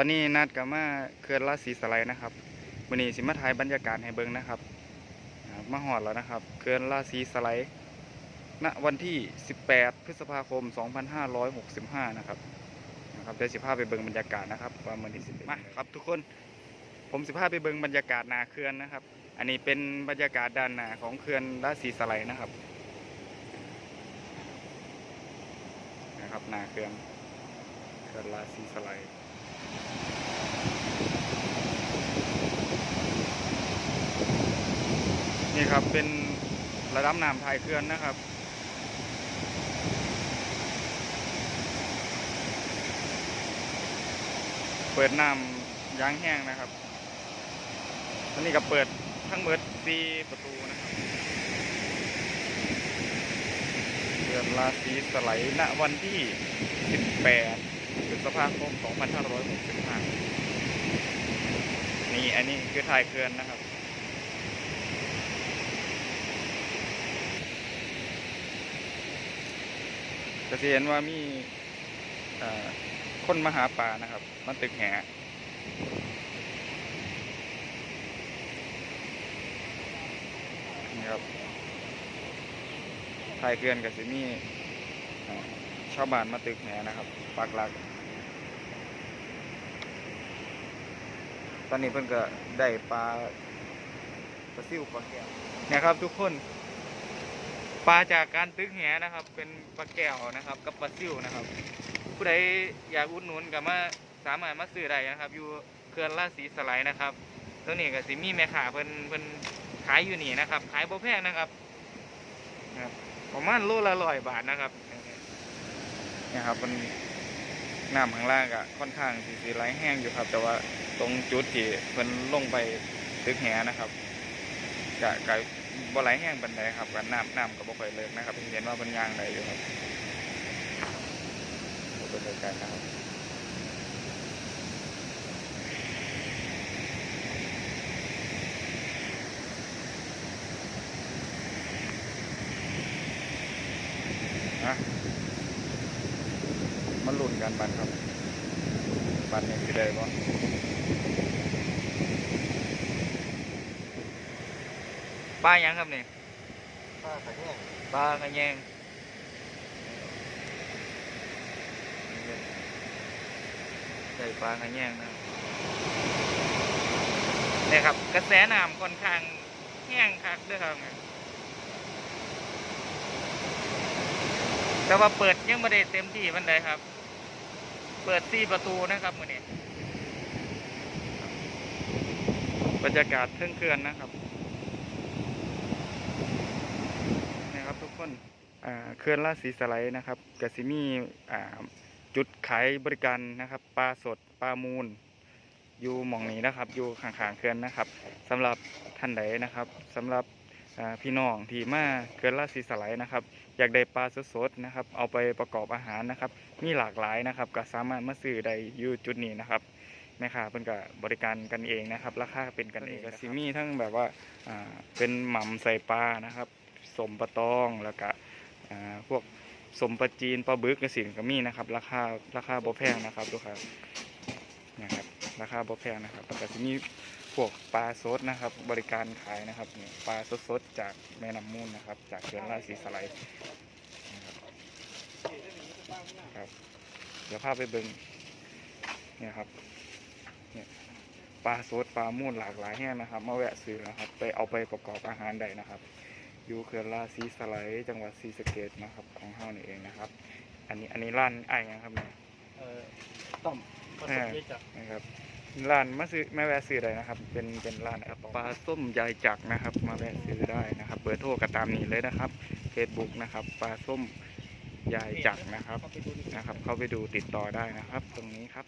ตอนนี้นัดกับมาเขื่อนราสีสไลด์นะครับวันนี้สิมาถ่ายบรรยากาศให้เบิ่งนะครับมาหอดแล้วนะครับเขื่อนราสีสไลด์ณวันที่ 18 พฤษภาคม 2565 นะครับนะครับเดี๋ยวสิพาไปเบิ่งบรรยากาศนะครับว่ามันที่สิมาครับทุกคนผมสิพาไปเบิ่งบรรยากาศนาเขื่อนนะครับ อันนี้เป็นบรรยากาศด้านหน้าของเขื่อนราสีสไลด์นะครับนะครับนาเขื่อนเขื่อนราสีสไลด์ นี่ครับเป็นระดับน้ำท้ายเขื่อนนะครับเปิดน้ำยางแห้งนะครับตอนนี้ก็เปิดทั้งหมดสี่ประตูนะครับเขื่อนราศีสไลด์ณวันที่ 18 พฤษภาคม 2565 นี่อันนี้คือท้ายเขื่อนนะครับจะเห็นว่ามีคนมาหาปลานะครับมันตึกแหนี่ครับทายเกลื่อนกับสิมีชาวบ้านมาตึกแหนะครับปากหลัก ตอนนี้เพิ่นก็ได้ปลาปลาซิวปลาแก้วนี่ยครับ ทุกคน ปลาจากการตึกแหนะครับ เป็นปลาแก้วนะครับ กับปลาซิวนะครับ ผู้ใดอยากอุดหนุนก็มาสามารถมาซื้อได้นะครับ อยู่เขื่อนราชสีสไลด์นะครับตัวนี้ก็สิมีแม่ค้าเพิ่นเพิ่นขายอยู่นี่นะครับ ขายบ่แพงนะครับนะครับประมาณโลละร้อยบาทนะครับนี่ครับมันน้ำข้างล่างก็ค่อนข้างสีสีไหลแห้งอยู่ครับ แต่ว่า ตรงจุดที่เพิ่นลงไปตึกแหนะครับก็ก็บ่ไหลแห้งบันไดครับกันน้ำน้ำก็บ่ค่อยเลิกนะครับเห็นว่าเป็นยางไหลอยู่ครับดูเป็นไกลๆนะครับะมันลุ่นกันบันครับ บันนี้สิได้บ่ ลาหยังครับนี่ป้าขายแห้งปลากระแยงใส่ปลากระแยงนะครับเนี่ยครับ กระแสน้ำค่อนข้างแห้งคักเด้วยครับเนี่ยแต่ว่าเปิดยังไม่ได้เต็มที่มันใดครับ เปิดสี่ประตูนะครับมือนี้บรรยากาศเทิงเขื่อนนะครับนะครับทุกคนอ่า เขื่อนราชสีสไลด์นะครับกสิมีอ่าจุดขายบริการนะครับปลาสดปลามูลอยู่หมองนี้นะครับ อยู่ข้างๆเขื่อนนะครับสำหรับท่านใดนะครับสำหรับอ่าพี่น้องที่มาเขื่อนราชสีสไลด์นะครับ อยากได้ปลาสดๆนะครับ เอาไปประกอบอาหารนะครับ มีหลากหลายนะครับ ก็สามารถมาซื้อได้อยู่จุดนี้นะครับแม่ค้าเพิ่นก็บริการกันเองนะครับ ราคาเป็นกันเองก็สิมีทั้งแบบว่าอ่าเป็นหม่ำใส่ปลานะครับสมปะตองแล้วก็อ่า พวกสมปลาจีนปลาบึกกระสินก็มีนะครับ ราคาราคาบ่แพงนะครับลูกค้านะครับราคาบ่แพงนะครับแล้วก็จะมีพวกปลาสดนะครับ บริการขายนะครับปลาสดๆจากแม่น้ำมูลนะครับ จากเขื่อนราชสีสไลด์นะครับเดี๋ยวพาไปเบิ่งเนี่ยครับเนี่ยปลาสดปลามูลหลากหลายแห้งนะครับมาแวะซื้อนะครับ ไปเอาไปประกอบอาหารได้นะครับ อยู่เขื่อนราศีสไลด์จังหวัดศรีสะเกดนะครับ ของเฮานี่เองนะครับ อันนี้อันนี้ร้านไอ้ายหยังครับเนี่ยเอ่อต้มผสมเยอะจัดนะครับร้านมาซื้อมาแวะซื้อได้นะครับ เป็นเป็นร้านปลาส้มยายจักรนะครับ มาแวะซื้อได้นะครับเบอร์โทรก็ตามนี้เลยนะครับเฟซบุ๊กนะครับปลาส้มยายจักรนะครับเข้าไปดูดีกว่านะครับ เข้าไปดูติดต่อได้นะครับ ตรงนี้ครับ